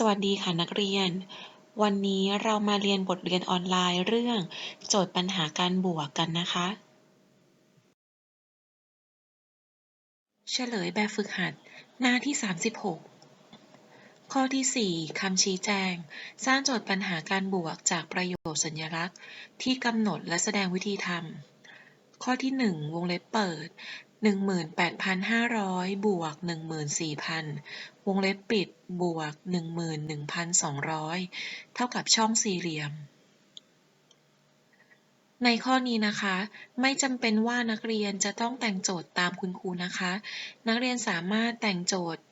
สวัสดีค่ะนักเรียน วันนี้เรามาเรียนบทเรียนออนไลน์เรื่อง โจทย์ปัญหาการบวกกันนะคะ เฉลยแบบฝึกหัดหน้าที่ 36 ข้อที่ 4 คำชี้แจง สร้างโจทย์ปัญหาการบวกจากประโยคสัญลักษณ์ ที่กำหนดและแสดงวิธีทำข้อที่ 1 วงเล็บเปิด 18,500บวก14,000วงเล็บปิดบวก11,200เท่ากับช่องสี่เหลี่ยม ในข้อนี้นะคะ ไม่จำเป็นว่านักเรียนจะต้องแต่งโจทย์ตามคุณครูนะคะ นักเรียนสามารถแต่งโจทย์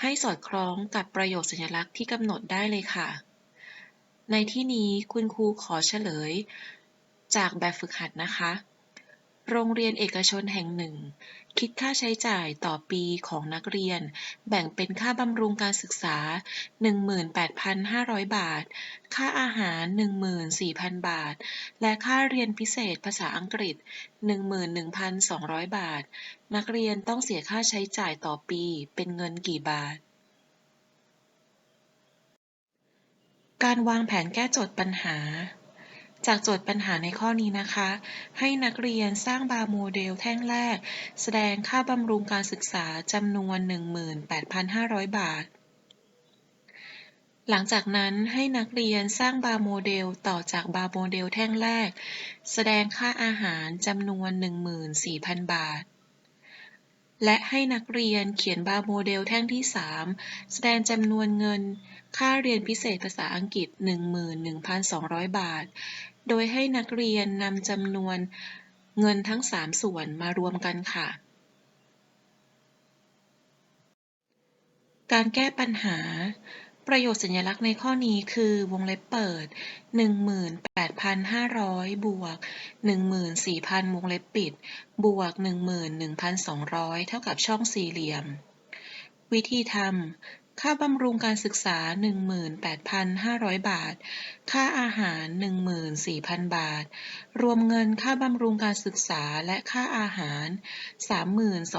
ให้สอดคล้องกับประโยคสัญลักษณ์ที่กำหนดได้เลยค่ะ ในที่นี้คุณครูขอเฉลย จากแบบฝึกหัดนะคะ โรงเรียนเอกชนแห่งหนึ่ง คิดค่าใช้จ่ายต่อปีของนักเรียน แบ่งเป็นค่าบำรุงการศึกษา 18,500 บาท ค่าอาหาร 14,000 บาท และค่าเรียนพิเศษภาษาอังกฤษ 11,200 บาท นักเรียนต้องเสียค่าใช้จ่ายต่อปีเป็นเงินกี่บาทการวางแผนแก้โจทย์ปัญหา จากโจทย์ปัญหาในข้อนี้นะคะ ให้นักเรียนสร้างบาร์โมเดลแท่งแรก แสดงค่าบำรุงการศึกษาจำนวน 18,500 บาท หลังจากนั้นให้นักเรียนสร้างบาร์โมเดลต่อจากบาร์โมเดลแท่งแรก แสดงค่าอาหารจำนวน 14,000 บาท และให้นักเรียนเขียนบาร์โมเดลแท่งที่ 3 แสดงจำนวนเงิน ค่าเรียนพิเศษภาษาอังกฤษ 11,200 บาท โดยให้นักเรียนนำจำนวนเงินทั้ง 3 ส่วนมารวมกันค่ะ การแก้ปัญหา ประโยชน์สัญลักษณ์ในข้อนี้คือวงเล็บเปิด 18,500 บวก 14,000 วงเล็บปิด บวก 11,200 เท่ากับช่องสี่เหลี่ยม วิธีทำ ค่าบำรุงการศึกษา 18,500 บาท ค่าอาหาร 14,000 บาท รวมเงินค่าบำรุงการศึกษาและค่าอาหาร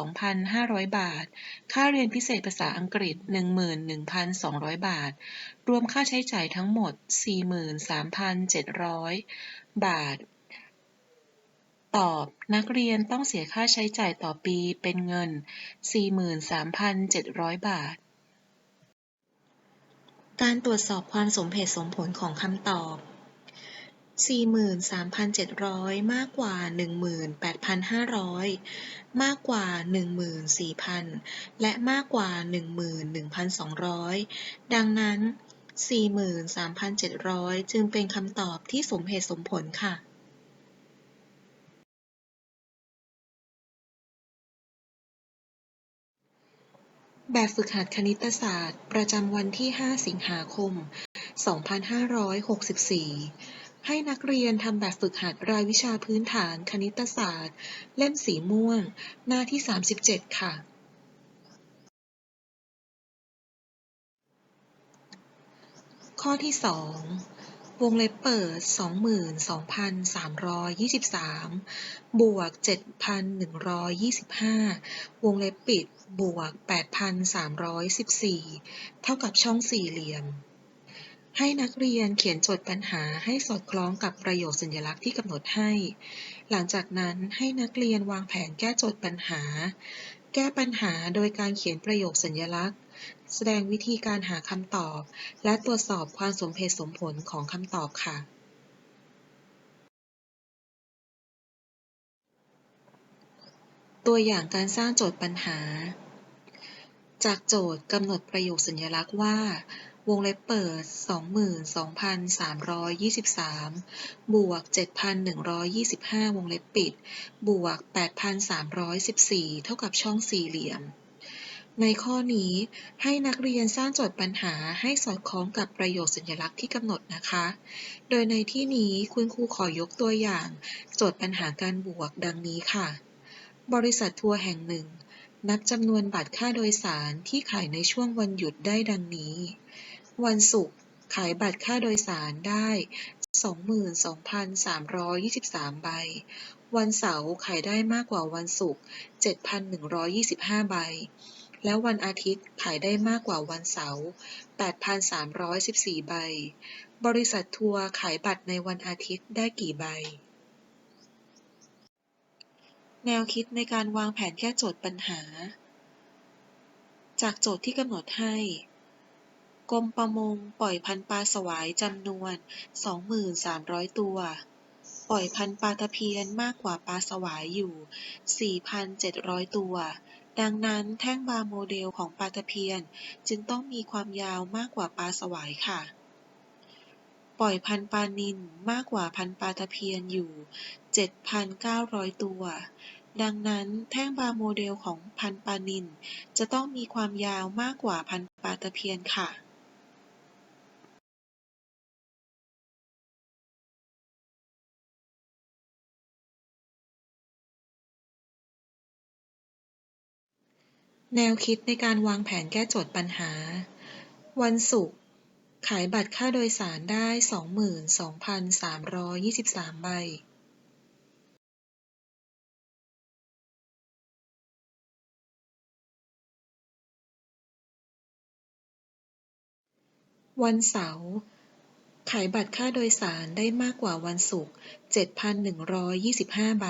32,500 บาท ค่าเรียนพิเศษภาษาอังกฤษ 11,200 บาท รวมค่าใช้จ่ายทั้งหมด 43,700 บาทตอบนักเรียนต้องเสียค่าใช้จ่ายต่อปีเป็นเงิน 43,700 บาท การตรวจสอบความสมเหตุสมผลของคำตอบ 43,700 มากกว่า 18,500 มากกว่า 14,000 และมากกว่า 11,200 ดังนั้น 43,700 จึงเป็นคำตอบที่สมเหตุสมผลค่ะ แบบฝึกหัดคณิตศาสตร์ ประจำวันที่ 5 สิงหาคม 2564 ให้นักเรียนทำแบบฝึกหัดรายวิชาพื้นฐานคณิตศาสตร์ เล่มสีม่วง หน้าที่ 37 ค่ะ ข้อที่ 2 วงเล็บเปิด 22,323 บวก 7,125 วงเล็บปิด บวก 8,314 เท่ากับช่องสี่เหลี่ยม ให้นักเรียนเขียนโจทย์ปัญหาให้สอดคล้องกับประโยคสัญลักษณ์ที่กำหนดให้ หลังจากนั้นให้นักเรียนวางแผนแก้โจทย์ปัญหา แก้ปัญหาโดยการเขียนประโยคสัญลักษณ์ แสดงวิธีการหาคำตอบ และตรวจสอบความสมเหตุสมผลของคำตอบค่ะตัวอย่างการสร้างโจทย์ปัญหา จากโจทย์กำหนดประโยคสัญลักษณ์ว่า วงเล็บเปิด 22,323 บวก 7,125 วงเล็บปิด บวก 8,314 เท่ากับช่องสี่เหลี่ยม ในข้อนี้ให้นักเรียนสร้างโจทย์ปัญหาให้สอดคล้องกับประโยคสัญลักษณ์ที่กำหนดนะคะ โดยในที่นี้คุณครูขอยกตัวอย่าง โจทย์ปัญหาการบวกดังนี้ค่ะ บริษัททัวร์แห่งหนึ่งนับจำนวนบัตรค่าโดยสารที่ขายในช่วงวันหยุดได้ดังนี้ วันศุกร์ ขายบัตรค่าโดยสารได้ 22,323 ใบ วันเสาร์ขายได้มากกว่าวันศุกร์ 7,125 ใบ และวันอาทิตย์ขายได้มากกว่าวันเสาร์ 8,314 ใบ บริษัททัวร์ขายบัตรในวันอาทิตย์ได้กี่ใบแนวคิดในการวางแผนแก้โจทย์ปัญหา จากโจทย์ที่กำหนดให้ กรมประมงปล่อยพันธุ์ปลาสวายจำนวน 23,000 ตัว ปล่อยพันธุ์ปลาตะเพียนมากกว่าปลาสวายอยู่ 4,700 ตัว ดังนั้นแท่งบาร์โมเดลของปลาตะเพียนจึงต้องมีความยาวมากกว่าปลาสวายค่ะ ปล่อยพันธุ์ปลานิลมากกว่าพันธุ์ปลาตะเพียนอยู่ 7,900 ตัวดังนั้นแท่งบาร์โมเดลของพันปลานิลจะต้องมีความยาวมากกว่าพันปลาตะเพียนค่ะ แนวคิดในการวางแผนแก้โจทย์ปัญหา วันศุกร์ขายบัตรค่าโดยสารได้ 22,323 ใบวันเสาร์ขายบัตรค่าโดยสารได้มากกว่าวันศุกร์ 7,125 ใบ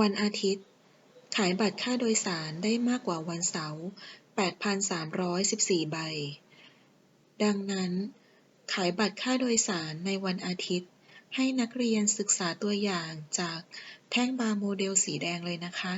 วันอาทิตย์ ขายบัตรค่าโดยสารได้มากกว่าวันเสาร์ 8,314 ใบ ดังนั้น ขายบัตรค่าโดยสารในวันอาทิตย์ ให้นักเรียนศึกษาตัวอย่างจากแท่งบาร์โมเดลสีแดงเลยนะคะ